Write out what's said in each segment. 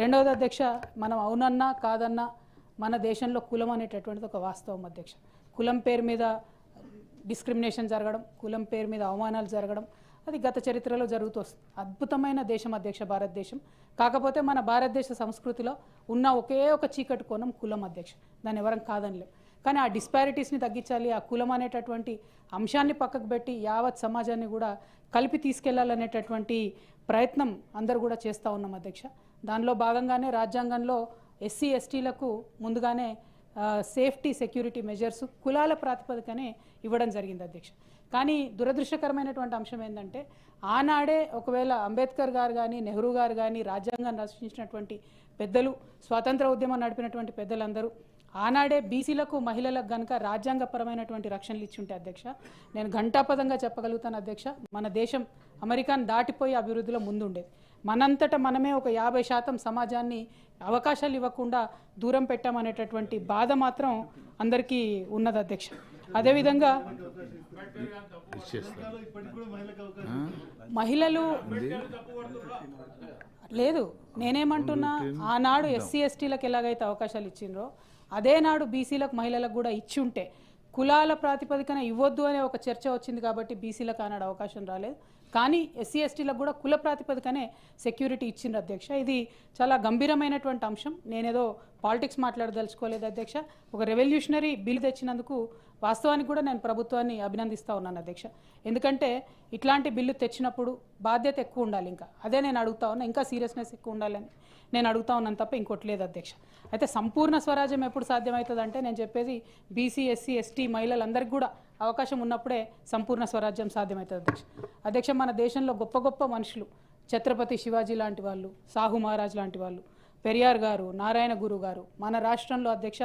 రెండవది అధ్యక్ష మనం అవునన్నా కాదన్నా మన దేశంలో కులం అనేటటువంటిది ఒక వాస్తవం అధ్యక్ష. కులం పేరు మీద డిస్క్రిమినేషన్ జరగడం కులం పేరు మీద అవమానాలు జరగడం అది గత చరిత్రలో జరుగుతూ వస్తుంది. అద్భుతమైన దేశం అధ్యక్ష భారతదేశం. కాకపోతే మన భారతదేశ సంస్కృతిలో ఉన్న ఒకే ఒక చీకటి కోణం కులం అధ్యక్ష. దాన్ని ఎవరం కాదనిలేం కానీ ఆ డిస్పారిటీస్ని తగ్గించాలి ఆ కులం అనేటటువంటి అంశాన్ని పక్కకు పెట్టి యావత్ సమాజాన్ని కూడా కలిపి తీసుకెళ్ళాలనేటటువంటి ప్రయత్నం అందరూ కూడా చేస్తూ ఉన్నాం అధ్యక్ష. దానిలో భాగంగానే రాజ్యాంగంలో ఎస్సీ ఎస్టీలకు ముందుగానే సేఫ్టీ సెక్యూరిటీ మెజర్స్ కులాల ప్రాతిపదికనే ఇవ్వడం జరిగింది అధ్యక్ష. కానీ దురదృష్టకరమైనటువంటి అంశం ఏంటంటే ఆనాడే ఒకవేళ అంబేద్కర్ గారు కానీ నెహ్రూ గారు కానీ రాజ్యాంగాన్ని రచించినటువంటి పెద్దలు స్వాతంత్ర ఉద్యమం నడిపినటువంటి పెద్దలందరూ ఆనాడే బీసీలకు మహిళలకు గనుక రాజ్యాంగపరమైనటువంటి రక్షణలు ఇచ్చుంటే అధ్యక్ష నేను ఘంటాపదంగా చెప్పగలుగుతాను అధ్యక్ష మన దేశం అమెరికాను దాటిపోయి అభివృద్ధిలో ముందుండేది. మనంతట మనమే ఒక యాభై శాతం సమాజాన్ని అవకాశాలు ఇవ్వకుండా దూరం పెట్టామనేటటువంటి బాధ మాత్రం అందరికీ ఉన్నది అధ్యక్ష. అదేవిధంగా మహిళలు లేదు నేనేమంటున్నా ఆనాడు ఎస్సీ ఎస్టీలకు ఎలాగైతే అవకాశాలు ఇచ్చిండ్రో అదేనాడు బీసీలకు మహిళలకు కూడా ఇచ్చి ఉంటే కులాల ప్రాతిపదికన ఇవ్వద్దు అనే ఒక చర్చ వచ్చింది కాబట్టి బీసీలకు ఆనాడు అవకాశం రాలేదు. కానీ ఎస్సీ ఎస్టీలకు కూడా కుల ప్రాతిపదికనే సెక్యూరిటీ ఇచ్చిండ్రు అధ్యక్ష. ఇది చాలా గంభీరమైనటువంటి అంశం. నేనేదో పాలిటిక్స్ మాట్లాడదలుచుకోలేదు అధ్యక్ష. ఒక రెవల్యూషనరీ బిల్ తెచ్చినందుకు వాస్తవానికి కూడా నేను ప్రభుత్వాన్ని అభినందిస్తూ ఉన్నాను అధ్యక్ష. ఎందుకంటే ఇట్లాంటి బిల్లు తెచ్చినప్పుడు బాధ్యత ఎక్కువ ఉండాలి ఇంకా. అదే నేను అడుగుతా ఉన్నా ఇంకా సీరియస్నెస్ ఎక్కువ ఉండాలని నేను అడుగుతా ఉన్నాను తప్ప ఇంకోటి లేదు అధ్యక్ష. అయితే సంపూర్ణ స్వరాజ్యం ఎప్పుడు సాధ్యమవుతుంది అంటే నేను చెప్పేది బీసీ ఎస్సీ ఎస్టీ మహిళలందరికీ కూడా అవకాశం ఉన్నప్పుడే సంపూర్ణ స్వరాజ్యం సాధ్యమవుతుంది అధ్యక్ష. అధ్యక్ష మన దేశంలో గొప్ప గొప్ప మనుషులు ఛత్రపతి శివాజీ లాంటి వాళ్ళు సాహు మహారాజ్ లాంటి వాళ్ళు పెరియార్ గారు నారాయణ గురు గారు మన రాష్ట్రంలో అధ్యక్ష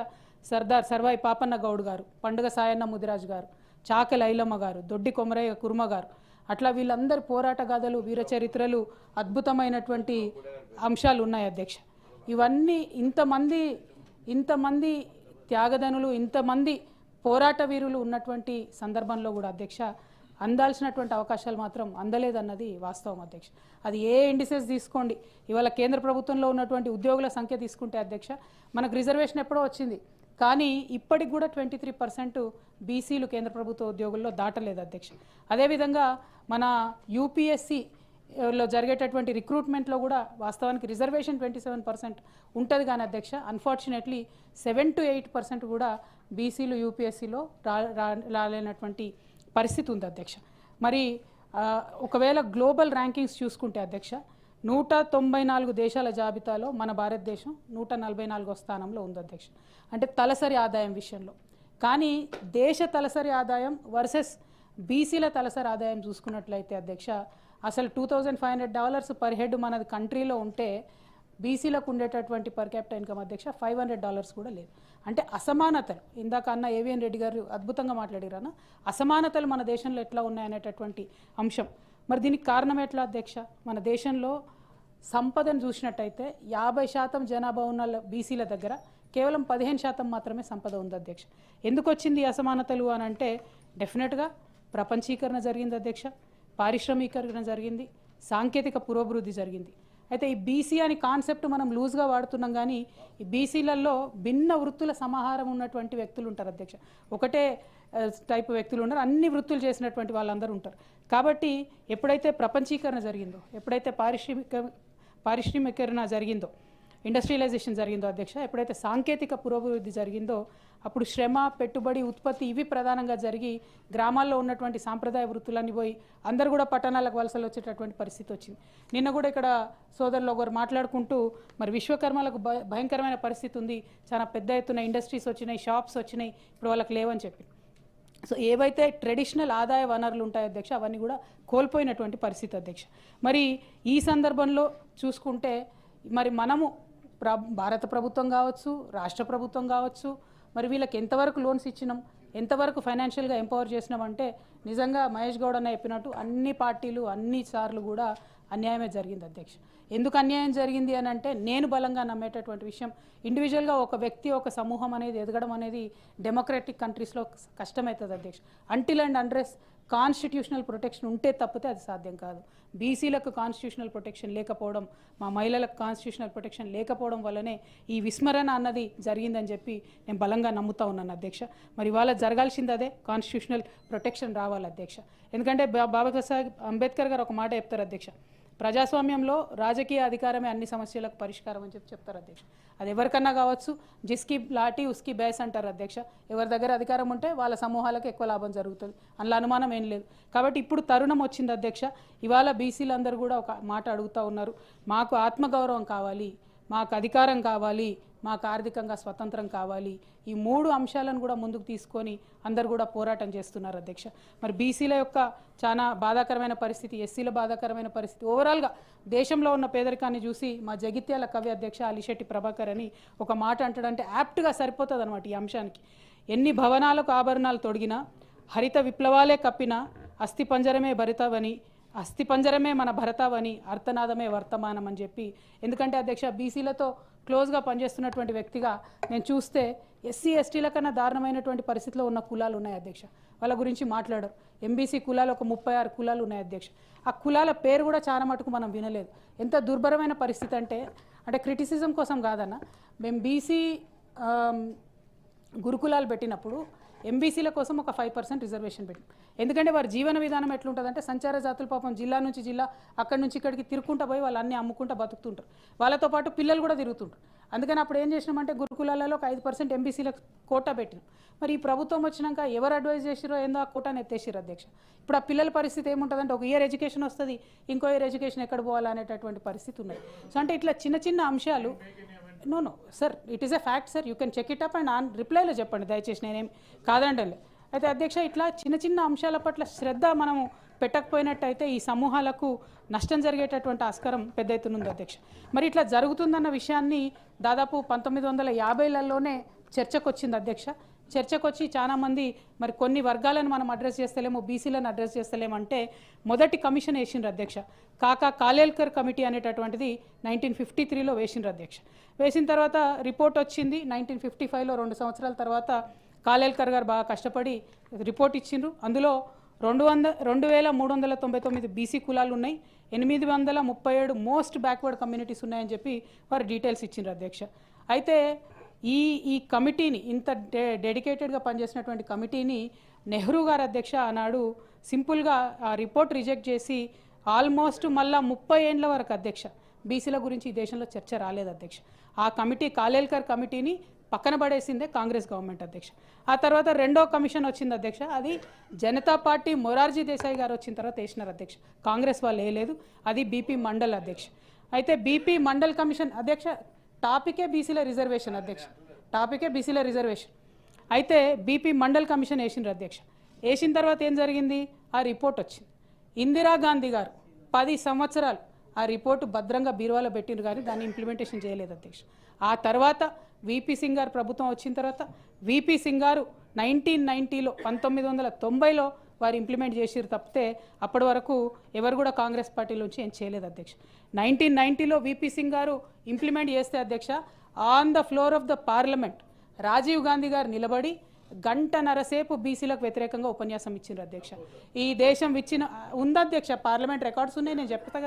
సర్దార్ సర్వాయి పాపన్న గౌడ్ గారు పండుగ సాయన్న ముదిరాజు గారు చాకలి ఐలమ్మ గారు దొడ్డి కొమరయ్య కుర్మ గారు. అట్లా వీళ్ళందరి పోరాట గాథలు వీర చరిత్రలు అద్భుతమైనటువంటి అంశాలు ఉన్నాయి అధ్యక్ష. ఇవన్నీ ఇంతమంది ఇంతమంది త్యాగదనులు ఇంతమంది పోరాట వీరులు ఉన్నటువంటి సందర్భంలో కూడా అధ్యక్ష అందాల్సినటువంటి అవకాశాలు మాత్రం అందలేదన్నది వాస్తవం అధ్యక్ష. అది ఏ ఇండిసెస్ తీసుకోండి. ఇవాళ కేంద్ర ప్రభుత్వంలో ఉన్నటువంటి ఉద్యోగుల సంఖ్య తీసుకుంటే అధ్యక్ష మనకు రిజర్వేషన్ ఎప్పుడో వచ్చింది. కానీ ఇప్పటికి కూడా ట్వంటీ త్రీ పర్సెంట్ బీసీలు కేంద్ర ప్రభుత్వ ఉద్యోగుల్లో దాటలేదు అధ్యక్ష. అదేవిధంగా మన యూపీఎస్సీలో జరిగేటటువంటి రిక్రూట్మెంట్లో కూడా వాస్తవానికి రిజర్వేషన్ ట్వంటీ సెవెన్ పర్సెంట్ ఉంటుంది కానీ అధ్యక్ష unfortunately seven to eight percent కూడా బీసీలు యూపీఎస్సీలో రాలేనటువంటి పరిస్థితి ఉంది అధ్యక్ష. మరి ఒకవేళ గ్లోబల్ ర్యాంకింగ్స్ చూసుకుంటే అధ్యక్ష నూట తొంభై నాలుగు దేశాల జాబితాలో మన భారతదేశం నూట నలభై నాలుగో స్థానంలో ఉంది అధ్యక్ష. అంటే తలసరి ఆదాయం విషయంలో. కానీ దేశ తలసరి ఆదాయం వర్సెస్ బీసీల తలసరి ఆదాయం చూసుకున్నట్లయితే అధ్యక్ష అసలు two thousand five hundred dollars per head మనది కంట్రీలో ఉంటే బీసీలకు ఉండేటటువంటి పర్ క్యాపిటల్ ఇన్కమ్ అధ్యక్ష ఫైవ్ హండ్రెడ్ డాలర్స్ కూడా లేదు. అంటే అసమానతలు ఇందాక అన్న ఏవిఎన్ రెడ్డి గారు అద్భుతంగా మాట్లాడారన్న అసమానతలు మన దేశంలో ఎట్లా ఉన్నాయనేటటువంటి అంశం. మరి దీనికి కారణం ఎట్లా అధ్యక్ష? మన దేశంలో సంపదను చూసినట్టయితే యాభై శాతం జనాభా ఉన్న బీసీల దగ్గర కేవలం పదిహేను శాతం మాత్రమే సంపద ఉంది అధ్యక్ష. ఎందుకు వచ్చింది అసమానతలు అని అంటే డెఫినెట్గా ప్రపంచీకరణ జరిగింది అధ్యక్ష పారిశ్రామీకరణ జరిగింది సాంకేతిక పురోభివృద్ధి జరిగింది. అయితే ఈ బీసీ అని కాన్సెప్ట్ మనం లూజ్గా వాడుతున్నాం కానీ ఈ బీసీలలో భిన్న వృత్తుల సమాహారం ఉన్నటువంటి వ్యక్తులు ఉంటారు అధ్యక్ష. ఒకటే టైప్ వ్యక్తులు ఉన్నారు అన్ని వృత్తులు చేసినటువంటి వాళ్ళందరూ ఉంటారు. కాబట్టి ఎప్పుడైతే ప్రపంచీకరణ జరిగిందో ఎప్పుడైతే పారిశ్రామిక పారిశ్రామికరణ జరిగిందో ఇండస్ట్రియలైజేషన్ జరిగిందో అధ్యక్ష ఎప్పుడైతే సాంకేతిక పురోభివృద్ధి జరిగిందో అప్పుడు శ్రమ పెట్టుబడి ఉత్పత్తి ఇవి ప్రధానంగా జరిగి గ్రామాల్లో ఉన్నటువంటి సాంప్రదాయ వృత్తులన్నీ పోయి అందరు కూడా పట్టణాలకు వలసలు వచ్చేటటువంటి పరిస్థితి వచ్చింది. నిన్న కూడా ఇక్కడ సోదరులు ఒకరు మాట్లాడుకుంటూ మరి విశ్వకర్మలకు భయంకరమైన పరిస్థితి ఉంది. చాలా పెద్ద ఎత్తున ఇండస్ట్రీస్ వచ్చినాయి షాప్స్ వచ్చినాయి ఇప్పుడు వాళ్ళకి లేవని చెప్పి. సో ఏవైతే ట్రెడిషనల్ ఆదాయ వనరులు ఉంటాయో అధ్యక్ష అవన్నీ కూడా కోల్పోయినటువంటి పరిస్థితి అధ్యక్ష. మరి ఈ సందర్భంలో చూసుకుంటే మరి మనము ప్ర భారత ప్రభుత్వం కావచ్చు రాష్ట్ర ప్రభుత్వం కావచ్చు మరి వీళ్ళకి ఎంతవరకు లోన్స్ ఇచ్చినాం ఎంతవరకు ఫైనాన్షియల్గా ఎంపవర్ చేసినాం అంటే నిజంగా మహేష్ గౌడ్ అన్న చెప్పినట్టు అన్ని పార్టీలు అన్ని సార్లు కూడా అన్యాయమే జరిగింది అధ్యక్ష. ఎందుకు అన్యాయం జరిగింది అని అంటే నేను బలంగా నమ్మేటటువంటి విషయం ఇండివిజువల్గా ఒక వ్యక్తి ఒక సమూహం అనేది ఎదగడం అనేది డెమోక్రటిక్ కంట్రీస్లో కష్టమవుతుంది అధ్యక్ష. Until and unless constitutional protection ఉంటే తప్పితే అది సాధ్యం కాదు. బీసీలకు కాన్స్టిట్యూషనల్ ప్రొటెక్షన్ లేకపోవడం మా మహిళలకు కాన్స్టిట్యూషనల్ ప్రొటెక్షన్ లేకపోవడం వల్లనే ఈ విస్మరణ అన్నది జరిగిందని చెప్పి నేను బలంగా నమ్ముతా ఉన్నాను అధ్యక్ష. మరి ఇవాళ జరగాల్సింది అదే కాన్స్టిట్యూషనల్ ప్రొటెక్షన్ రావాలి అధ్యక్ష. ఎందుకంటే బాబా బాబాసాహెబ్ అంబేద్కర్ గారు ఒక మాట చెప్తారు అధ్యక్ష ప్రజాస్వామ్యంలో రాజకీయ అధికారమే అన్ని సమస్యలకు పరిష్కారం అని చెప్పి చెప్తారు అధ్యక్ష. అది ఎవరికన్నా కావచ్చు జిస్కి లాటి ఉస్కి బేస్ అంటారు అధ్యక్ష. ఎవరి దగ్గర అధికారం ఉంటే వాళ్ళ సమూహాలకు ఎక్కువ లాభం జరుగుతుంది. అందులో అనుమానం ఏం లేదు. కాబట్టి ఇప్పుడు తరుణం వచ్చింది అధ్యక్ష. ఇవాళ బీసీలందరూ కూడా ఒక మాట అడుగుతూ ఉన్నారు. మాకు ఆత్మగౌరవం కావాలి మాకు అధికారం కావాలి మాకు ఆర్థికంగా స్వతంత్రం కావాలి. ఈ మూడు అంశాలను కూడా ముందుకు తీసుకొని అందరు కూడా పోరాటం చేస్తున్నారు అధ్యక్ష. మరి బీసీల యొక్క చాలా బాధాకరమైన పరిస్థితి ఎస్సీల బాధాకరమైన పరిస్థితి. ఓవరాల్గా దేశంలో ఉన్న పేదరికాన్ని చూసి మా జగిత్యాల కవి అధ్యక్ష అలిశెట్టి ప్రభాకర్ అని ఒక మాట అంటాడంటే యాప్ట్గా సరిపోతుంది అనమాట ఈ అంశానికి. ఎన్ని భవనాలకు ఆభరణాలు తొడిగినా హరిత విప్లవాలే కప్పినా అస్థి పంజరమే భరితవని అస్థిపంజరమే మన భరతావని అర్థనాదమే వర్తమానం అని చెప్పి. ఎందుకంటే అధ్యక్ష బీసీలతో క్లోజ్గా పనిచేస్తున్నటువంటి వ్యక్తిగా నేను చూస్తే ఎస్సీ ఎస్టీల కన్నా దారుణమైనటువంటి పరిస్థితిలో ఉన్న కులాలు ఉన్నాయి అధ్యక్ష. వాళ్ళ గురించి మాట్లాడరు. ఎంబీసీ కులాలు ఒక ముప్పై ఆరు కులాలు ఉన్నాయి అధ్యక్ష. ఆ కులాల పేరు కూడా చాలా మటుకు మనం వినలేదు. ఎంత దుర్భరమైన పరిస్థితి అంటే అంటే క్రిటిసిజం కోసం కాదన్న. మేము బీసీ గురుకులాలు పెట్టినప్పుడు ఎంబీసీల కోసం ఒక ఫైవ్ పర్సెంట్ రిజర్వేషన్ పెట్టింది ఎందుకంటే వారి జీవన విధానం ఎట్లుంటుందంటే సంచార జాతుల పాపం జిల్లా నుంచి జిల్లా అక్కడి నుంచి ఇక్కడికి తిరుక్కుంటా పోయి వాళ్ళు అన్నీ అమ్ముకుంటా బతుకుతుంటారు. వాళ్ళతో పాటు పిల్లలు కూడా తిరుగుతుంటారు. అందుకని అప్పుడు ఏం చేసినామంటే గురుకులాలలో ఒక ఐదు పర్సెంట్ ఎంబీసీలకు కోటా పెట్టినాం. మరి ఈ ప్రభుత్వం వచ్చినాక ఎవరు అడ్వైజ్ చేసిరో ఏందో ఆ కోటాను ఎత్తేసిరు అధ్యక్ష. ఇప్పుడు ఆ పిల్లల పరిస్థితి ఏముంటుందంటే ఒక ఇయర్ ఎడ్యుకేషన్ వస్తుంది ఇంకో ఇయర్ ఎడ్యుకేషన్ ఎక్కడ పోవాలనేటటువంటి పరిస్థితి ఉన్నది. సో అంటే ఇట్లా చిన్న చిన్న అంశాలు no no sir it is a fact sir you can check it up and on రిప్లైలో చెప్పండి. దయచేసి నేనేం కాదంటలే అయితే అధ్యక్ష ఇట్లా చిన్న చిన్న అంశాల పట్ల శ్రద్ధ మనము పెట్టకపోయినట్టయితే ఈ సమూహాలకు నష్టం జరిగేటటువంటి ఆస్కారం పెద్ద ఎత్తున ఉంది అధ్యక్ష. మరి ఇట్లా జరుగుతుందన్న విషయాన్ని దాదాపు పంతొమ్మిది వందల యాభైలలోనే చర్చకు వచ్చింది అధ్యక్ష. చర్చకు వచ్చి చాలామంది మరి కొన్ని వర్గాలను మనం అడ్రస్ చేస్తలేము బీసీలను అడ్రస్ చేస్తలేమంటే మొదటి కమిషన్ వేసిండ్రు అధ్యక్ష. కాకా కాలేల్కర్ కమిటీ అనేటటువంటిది నైన్టీన్ ఫిఫ్టీ త్రీలో వేసిండ్రు అధ్యక్ష. వేసిన తర్వాత రిపోర్ట్ వచ్చింది నైన్టీన్ ఫిఫ్టీ ఫైవ్లో రెండు సంవత్సరాల తర్వాత కాలేల్కర్ గారు బాగా కష్టపడి రిపోర్ట్ ఇచ్చిండ్రు. అందులో రెండు వంద రెండు వేల మూడు వందల తొంభై తొమ్మిది బీసీ కులాలు ఉన్నాయి ఎనిమిది వందల ముప్పై ఏడు మోస్ట్ బ్యాక్వర్డ్ కమ్యూనిటీస్ ఉన్నాయని చెప్పి వారు డీటెయిల్స్ ఇచ్చిండ్రు అధ్యక్ష. అయితే ఈ ఈ కమిటీని ఇంత డె డెడికేటెడ్గా పనిచేసినటువంటి కమిటీని నెహ్రూ గారు అధ్యక్ష ఆనాడు సింపుల్గా ఆ రిపోర్ట్ రిజెక్ట్ చేసి ఆల్మోస్ట్ మళ్ళా ముప్పై ఏండ్ల వరకు అధ్యక్ష బీసీల గురించి ఈ దేశంలో చర్చ రాలేదు అధ్యక్ష. ఆ కమిటీ కాలేల్కర్ కమిటీని పక్కన పడేసిందే కాంగ్రెస్ గవర్నమెంట్ అధ్యక్ష. ఆ తర్వాత రెండో కమిషన్ వచ్చింది అధ్యక్ష అది జనతా పార్టీ మొరార్జీ దేశాయ్ గారు వచ్చిన తర్వాత వేసినారు అధ్యక్ష. కాంగ్రెస్ వాళ్ళు వేయలేదు అది బీపీ మండల్ అధ్యక్ష. అయితే బీపీ మండల్ కమిషన్ అధ్యక్ష టాపికే బీసీల రిజర్వేషన్ అధ్యక్ష. టాపికే బీసీల రిజర్వేషన్ అయితే బీపీ మండల్ కమిషన్ వేసిండ్రు అధ్యక్ష. వేసిన తర్వాత ఏం జరిగింది? ఆ రిపోర్ట్ వచ్చింది. ఇందిరాగాంధీ గారు పది సంవత్సరాలు ఆ రిపోర్టు భద్రంగా బీరువాలో పెట్టిండ్రు కానీ దాన్ని ఇంప్లిమెంటేషన్ చేయలేదు అధ్యక్ష. ఆ తర్వాత విపి సింగ్ గారు ప్రభుత్వం వచ్చిన తర్వాత విపి సింగ్ గారు నైన్టీన్ నైన్టీలో పంతొమ్మిది వందల తొంభైలో వారు ఇంప్లిమెంట్ చేసిరు తప్పితే అప్పటి వరకు ఎవరు కూడా కాంగ్రెస్ పార్టీలోంచి ఏం చేయలేదు అధ్యక్ష. నైన్టీన్ నైన్టీలో విపి సింగ్ గారు ఇంప్లిమెంట్ చేస్తే అధ్యక్ష on the floor of the parliament Rajiv Gandhi గారు నిలబడి గంటన్నరసేపు బీసీలకు వ్యతిరేకంగా ఉపన్యాసం ఇచ్చిండ్రు అధ్యక్ష. ఈ దేశం విచ్చిన ఉంది అధ్యక్ష పార్లమెంట్ రికార్డ్స్ ఉన్నాయి నేను చెప్తా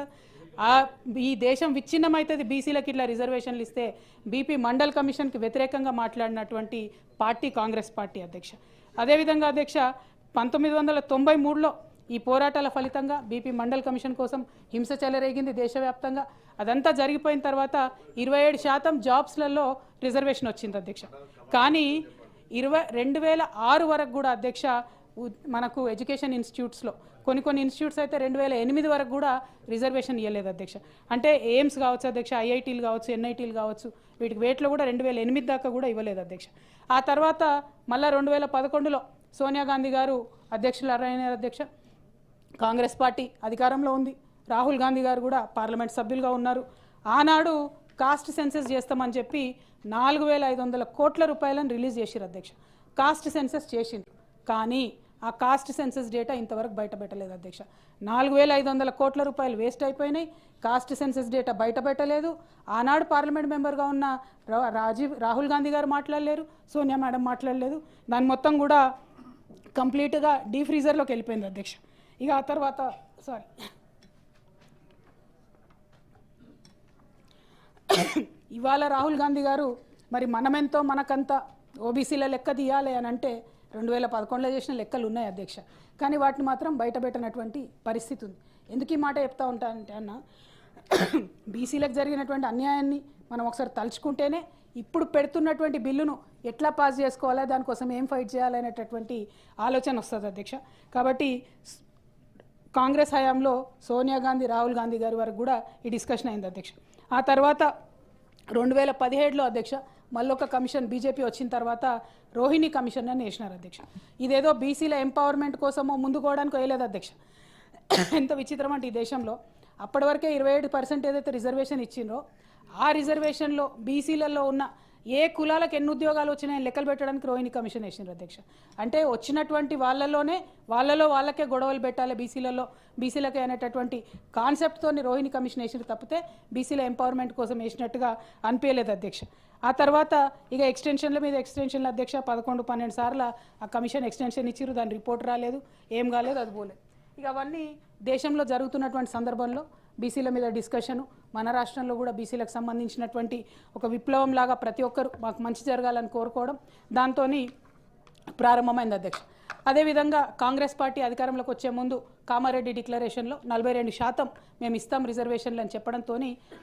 ఈ దేశం విచ్ఛిన్నమైతుంది బీసీలకు ఇట్లా రిజర్వేషన్లు ఇస్తే బీపీ మండల్ కమిషన్కి వ్యతిరేకంగా మాట్లాడినటువంటి పార్టీ కాంగ్రెస్ పార్టీ అధ్యక్ష. అదేవిధంగా అధ్యక్ష పంతొమ్మిది వందల తొంభై మూడులో ఈ పోరాటాల ఫలితంగా బీపీ మండల్ కమిషన్ కోసం హింస చెలరేగింది దేశవ్యాప్తంగా. అదంతా జరిగిపోయిన తర్వాత ఇరవై ఏడు శాతం జాబ్స్లలో రిజర్వేషన్ వచ్చింది అధ్యక్ష. కానీ ఇరవై రెండు వేల ఆరు వరకు కూడా అధ్యక్ష మనకు ఎడ్యుకేషన్ ఇన్స్టిట్యూట్స్లో కొన్ని కొన్ని ఇన్స్టిట్యూట్స్ అయితే రెండు వేల ఎనిమిది వరకు కూడా రిజర్వేషన్ ఇవ్వలేదు అధ్యక్ష. అంటే ఎయిమ్స్ కావచ్చు అధ్యక్ష ఐఐటీలు కావచ్చు ఎన్ఐటీలు కావచ్చు వీటికి వేట్లో కూడా రెండు వేల ఎనిమిది దాకా కూడా ఇవ్వలేదు అధ్యక్ష. ఆ తర్వాత మళ్ళీ రెండు వేల పదకొండులో సోనియా గాంధీ గారు అధ్యక్షులు అధ్యక్ష కాంగ్రెస్ పార్టీ అధికారంలో ఉంది. రాహుల్ గాంధీ గారు కూడా పార్లమెంట్ సభ్యులుగా ఉన్నారు. ఆనాడు కాస్ట్ సెన్సెస్ చేస్తామని చెప్పి నాలుగు వేల ఐదు వందల కోట్ల రూపాయలను రిలీజ్ చేసిరు అధ్యక్ష. కాస్ట్ సెన్సెస్ చేసిండ్రు కానీ ఆ కాస్ట్ సెన్సెస్ డేటా ఇంతవరకు బయట పెట్టలేదు అధ్యక్ష. నాలుగు వేల ఐదు వందల కోట్ల రూపాయలు వేస్ట్ అయిపోయినాయి. కాస్ట్ సెన్సెస్ డేటా బయట పెట్టలేదు. ఆనాడు పార్లమెంట్ మెంబర్గా ఉన్న రా- రాజీవ్ రాహుల్ గాంధీ గారు మాట్లాడలేరు. సోనియా మేడం మాట్లాడలేదు. దాని మొత్తం కూడా కంప్లీట్గా డీ ఫ్రీజర్లోకి వెళ్ళిపోయింది అధ్యక్ష. ఇక ఆ తర్వాత సారీ. ఇవాళ రాహుల్ గాంధీ గారు మరి మనమెంతో మనకంత ఓబీసీల లెక్క తీయాలి అని అంటే రెండు వేల పదకొండులో చేసిన లెక్కలు ఉన్నాయి అధ్యక్ష. కానీ వాటిని మాత్రం బయటపెట్టినటువంటి పరిస్థితి ఉంది. ఎందుకు ఈ మాట చెప్తా ఉంటానంటే అన్న బీసీలకు జరిగినటువంటి అన్యాయాన్ని మనం ఒకసారి తలుచుకుంటేనే ఇప్పుడు పెడుతున్నటువంటి బిల్లును ఎట్లా పాస్ చేసుకోవాలా? దానికోసం ఏం ఫైట్ చేయాలనేటటువంటి ఆలోచన వస్తుంది అధ్యక్ష. కాబట్టి కాంగ్రెస్ హయాంలో సోనియా గాంధీ రాహుల్ గాంధీ గారి వరకు కూడా ఈ డిస్కషన్ అయింది అధ్యక్ష. ఆ తర్వాత రెండు వేల పదిహేడులో అధ్యక్ష మళ్ళొక కమిషన్ బీజేపీ వచ్చిన తర్వాత రోహిణి కమిషన్ అని వేసినారు అధ్యక్ష. ఇదేదో బీసీల ఎంపవర్మెంట్ కోసమో ముందుకోవడానికి వేయలేదు అధ్యక్ష. ఎంత విచిత్రం అంటే ఈ దేశంలో అప్పటివరకే ఇరవై ఏడు పర్సెంట్ ఏదైతే రిజర్వేషన్ ఇచ్చిండ్రో ఆ రిజర్వేషన్లో బీసీలలో ఉన్న ఏ కులాలకు ఎన్ని ఉద్యోగాలు వచ్చినాయని లెక్కలు పెట్టడానికి రోహిణి కమిషన్ వేసిండ్రు అధ్యక్ష. అంటే వచ్చినటువంటి వాళ్ళలోనే వాళ్ళలో వాళ్ళకే గొడవలు పెట్టాలి బీసీలలో బీసీలకే అనేటటువంటి కాన్సెప్ట్తో రోహిణి కమిషన్ వేసిండ్రు తప్పితే బీసీల ఎంపవర్మెంట్ కోసం వేసినట్టుగా అనిపించలేదు అధ్యక్ష. ఆ తర్వాత ఇక ఎక్స్టెన్షన్ల మీద ఎక్స్టెన్షన్ల అధ్యక్ష పదకొండు పన్నెండు సార్లు ఆ కమిషన్ ఎక్స్టెన్షన్ ఇచ్చిర్రు దాని రిపోర్ట్ రాలేదు ఏం కాలేదు అది పోలేదు. ఇక అవన్నీ దేశంలో జరుగుతున్నటువంటి సందర్భంలో బీసీల మీద డిస్కషను మన రాష్ట్రంలో కూడా బీసీలకు సంబంధించినటువంటి ఒక విప్లవం లాగా ప్రతి ఒక్కరు మాకు మంచి జరగాలని కోరుకోవడం దాంతో ప్రారంభమైంది అధ్యక్ష. అదేవిధంగా కాంగ్రెస్ పార్టీ అధికారంలోకి వచ్చే ముందు కామారెడ్డి డిక్లరేషన్లో నలభై రెండు శాతం మేము ఇస్తాం రిజర్వేషన్లు అని చెప్పడంతో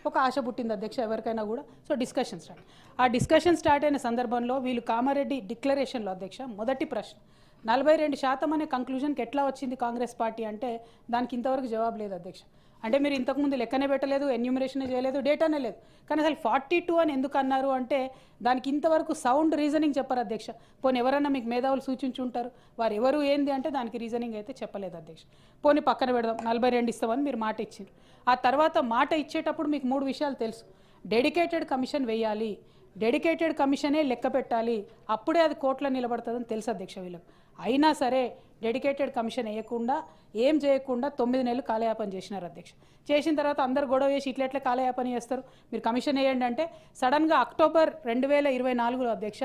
ఒక ఆశ పుట్టింది అధ్యక్ష ఎవరికైనా కూడా. So discussion start. ఆ డిస్కషన్ స్టార్ట్ అయిన సందర్భంలో వీళ్ళు కామారెడ్డి డిక్లరేషన్లో అధ్యక్ష మొదటి ప్రశ్న. నలభై రెండు శాతం అనే కంక్లూజన్కి ఎట్లా వచ్చింది కాంగ్రెస్ పార్టీ అంటే దానికి ఇంతవరకు జవాబు లేదు అధ్యక్ష. అంటే మీరు ఇంతకుముందు లెక్కనే పెట్టలేదు ఎన్యూమరేషన్ చేయలేదు డేటానే లేదు. కానీ అసలు ఫార్టీ టూ అని ఎందుకు అన్నారు అంటే దానికి ఇంతవరకు సౌండ్ రీజనింగ్ చెప్పరు అధ్యక్ష. పోనీ ఎవరన్నా మీకు మేధావులు సూచించి ఉంటారు వారు ఎవరు ఏంది అంటే దానికి రీజనింగ్ అయితే చెప్పలేదు అధ్యక్ష. పోనీ పక్కన పెడదాం నలభై రెండు ఇస్తామని మీరు మాట ఇచ్చారు ఆ తర్వాత మాట ఇచ్చేటప్పుడు మీకు మూడు విషయాలు తెలుసు. డెడికేటెడ్ కమిషన్ వేయాలి. డెడికేటెడ్ కమిషనే లెక్క పెట్టాలి. అప్పుడే అది కోర్టులో నిలబడుతుందని తెలుసు అధ్యక్ష వీళ్ళకి. అయినా సరే డెడికేటెడ్ కమిషన్ వేయకుండా ఏం చేయకుండా తొమ్మిది నెలలు కాలయాపన చేసినారు అధ్యక్ష. చేసిన తర్వాత అందరు గొడవ చేసి ఇట్లెట్లా కాలయాపన చేస్తారు? మీరు కమిషన్ వేయండి అంటే సడన్గా అక్టోబర్ రెండు వేల ఇరవై నాలుగులో అధ్యక్ష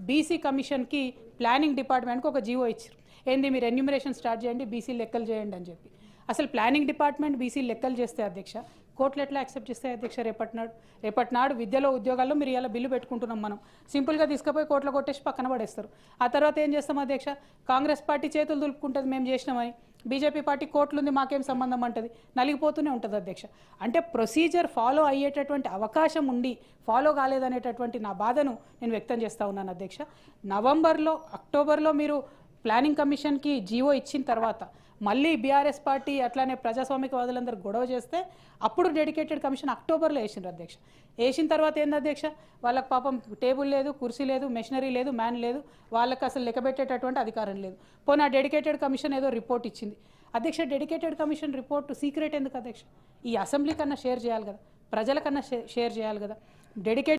బీసీ కమిషన్కి ప్లానింగ్ డిపార్ట్మెంట్కి ఒక జీవో ఇచ్చారు. ఏంది మీరు ఎన్యూమరేషన్ స్టార్ట్ చేయండి బీసీ లెక్కలు చేయండి అని చెప్పి. అసలు ప్లానింగ్ డిపార్ట్మెంట్ బీసీ లెక్కలు చేస్తే అధ్యక్ష కోర్టులు ఎట్లా యాక్సెప్ట్ చేస్తాయి అధ్యక్ష రేపటి నాడు రేపటి నాడు విద్యలో ఉద్యోగాల్లో మీరు ఇలా బిల్లు పెట్టుకుంటున్నాం మనం. సింపుల్గా తీసుకుపోయి కోర్టులో కొట్టేసి పక్కన పడేస్తారు. ఆ తర్వాత ఏం చేస్తాం అధ్యక్ష? కాంగ్రెస్ పార్టీ చేతులు దులుపుకుంటుంది మేము చేసినామని బీజేపీ పార్టీ కోర్టులు ఉంది మాకేం సంబంధం అంటది. నలిగిపోతూనే ఉంటుంది అధ్యక్ష. అంటే ప్రొసీజర్ ఫాలో అయ్యేటటువంటి అవకాశం ఉండి ఫాలో కాలేదనేటటువంటి నా బాధను నేను వ్యక్తం చేస్తూ ఉన్నాను అధ్యక్ష. నవంబర్లో అక్టోబర్లో మీరు ప్లానింగ్ కమిషన్కి జీవో ఇచ్చిన తర్వాత మళ్ళీ బీఆర్ఎస్ పార్టీ అట్లానే ప్రజాస్వామికవాదులందరూ గొడవ చేస్తే అప్పుడు డెడికేటెడ్ కమిషన్ అక్టోబర్లో వేసిండ్రు అధ్యక్ష. వేసిన తర్వాత ఏంది అధ్యక్ష? వాళ్ళకి పాపం టేబుల్ లేదు కుర్చీ లేదు మెషినరీ లేదు మ్యాన్ లేదు వాళ్ళకి అసలు లెక్కబెట్టేటటువంటి అధికారం లేదు. పోనీ ఆ డెడికేటెడ్ కమిషన్ ఏదో రిపోర్ట్ ఇచ్చింది. అధ్యక్ష డెడికేటెడ్ కమిషన్ రిపోర్ట్ సీక్రెట్ ఎందుకు అధ్యక్ష? ఈ అసెంబ్లీ కన్నా షేర్ చేయాలి కదా ప్రజలకన్నా షేర్ చేయాలి కదా. డెడికేట్